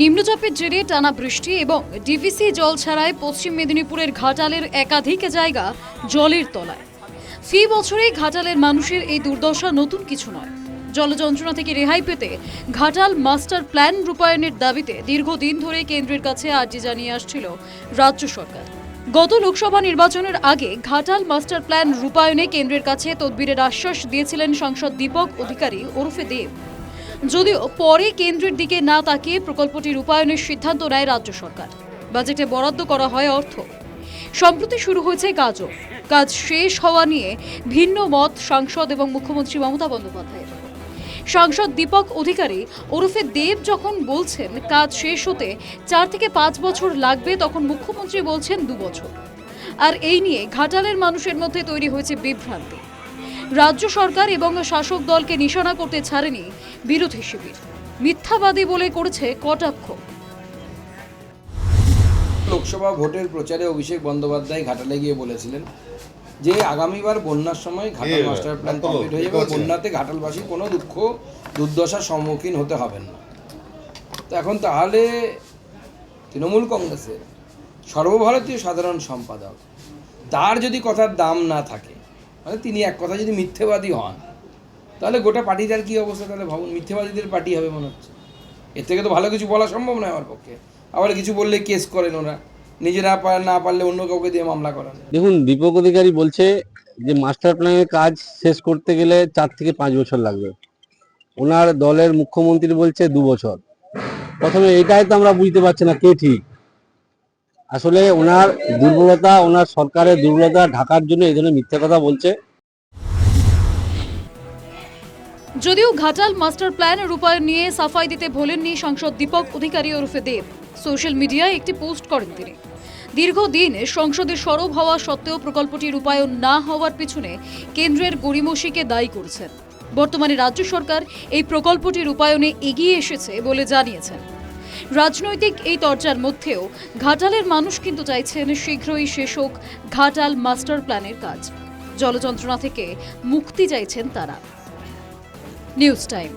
নিম্নচাপের জেরে টানা বৃষ্টি এবং ডিভিসি জল ছাড়ায় পশ্চিম মেদিনীপুরের ঘাটালের একাধিক জায়গা জলের তলায়। ফি বছরে ঘাটালের মানুষের এই দুর্দশা নতুন কিছু নয়। জল যন্ত্রণা থেকে রেহাই পেতে ঘাটাল মাস্টার প্ল্যান রূপায়ণের দাবিতে দীর্ঘদিন ধরে কেন্দ্রের কাছে আর্জি জানিয়ে আসছিল রাজ্য সরকার। গত লোকসভা নির্বাচনের আগে ঘাটাল মাস্টার প্ল্যান রূপায়ণে কেন্দ্রের কাছে তদবিরের আশ্বাস দিয়েছিলেন সাংসদ দীপক অধিকারী ওরফে দেব। যদিও পরে কেন্দ্রের দিকে না তাকিয়ে প্রকল্পটি রূপায়ণের সিদ্ধান্ত নেয় রাজ্য সরকার। বাজেটে বরাদ্দ করা হয় অর্থ। সম্প্রতি শুরু হয়েছে কাজও। কাজ শেষ হওয়া নিয়ে ভিন্ন মত সাংসদ এবং মুখ্যমন্ত্রী মমতা বন্দ্যোপাধ্যায়ের। সাংসদ দীপক অধিকারী ওরফে দেব যখন বলছেন কাজ শেষ হতে চার থেকে পাঁচ বছর লাগবে, তখন মুখ্যমন্ত্রী বলছেন দু বছর। আর এই নিয়ে ঘাটালের মানুষের মধ্যে তৈরি হয়েছে বিভ্রান্তি। রাজ্য সরকার এবং শাসক দলকে নিশানা করতে ছাড়েনি বিরোধী শিবির। মিথ্যাবাদী বলে করেছে কটাক্ষ। লোকসভা ভোটের প্রচারে অভিষেক বন্দ্যোপাধ্যায় ঘাটালে গিয়ে বলেছিলেন যে আগামীবার বন্যার সময় ঘাটাল মাস্টার প্ল্যান কমপ্লিট হয়ে যাবে। বন্যাতে ঘাটালবাসী কোনো দুঃখ দুর্দশার সম্মুখীন হতে হবেন না। তো এখন তাহলে তৃণমূল কংগ্রেসের সর্বভারতীয় সাধারণ সম্পাদক তার যদি কথার দাম না থাকে মানে তিনি এক কথা যদি মিথ্যেবাদী হন, তাহলে গোটা পার্টিটার কী অবস্থা? তাহলে ভাবুন, মিথ্যেবাদীদের পার্টি হবে মনে হচ্ছে। এর থেকে তো ভালো কিছু বলা সম্ভব নয় আমার পক্ষে। আবার কিছু বললে কেস করেন ওরা। নিজেরা না পারলে অন্য কাউকে দিয়ে মামলা করান। দেখুন, দীপক অধিকারী বলছে যে মাস্টার প্ল্যানের কাজ শেষ করতে গেলে চার থেকে পাঁচ বছর লাগবে। ওনার দলের মুখ্যমন্ত্রী বলছে দু বছর। প্রথমে এটাই তো আমরা বুঝতে পারছি না, কে ঠিক। আসলে ওনার দুর্বলতা, ওনার সরকারের দুর্বলতা ঢাকার জন্য এই ধরনের মিথ্যা কথা বলছে। যদিও ঘাটাল মাস্টার প্ল্যান রূপায়ণ নিয়ে সাফাই দিতে ভোলেননি সাংসদ দীপক অধিকারী ওরফে দেব। সোশ্যাল মিডিয়ায় একটি পোস্ট করেন তিনি। দীর্ঘদিন সংসদে সরব হওয়া সত্ত্বেও প্রকল্পটি রূপায়ণ না হওয়ার পিছনে কেন্দ্রের গড়িমসিকে দায়ী করছেন। বর্তমানে রাজ্য সরকার এই প্রকল্পটি রূপায়ণে এগিয়ে এসেছে বলে জানিয়েছেন। রাজনৈতিক এই তর্জার মধ্যেও ঘাটালের মানুষ কিন্তু চাইছেন শীঘ্রই শেষ হোক ঘাটাল মাস্টার প্ল্যানের কাজ। জলযন্ত্রণা থেকে মুক্তি চাইছেন তারা। News time.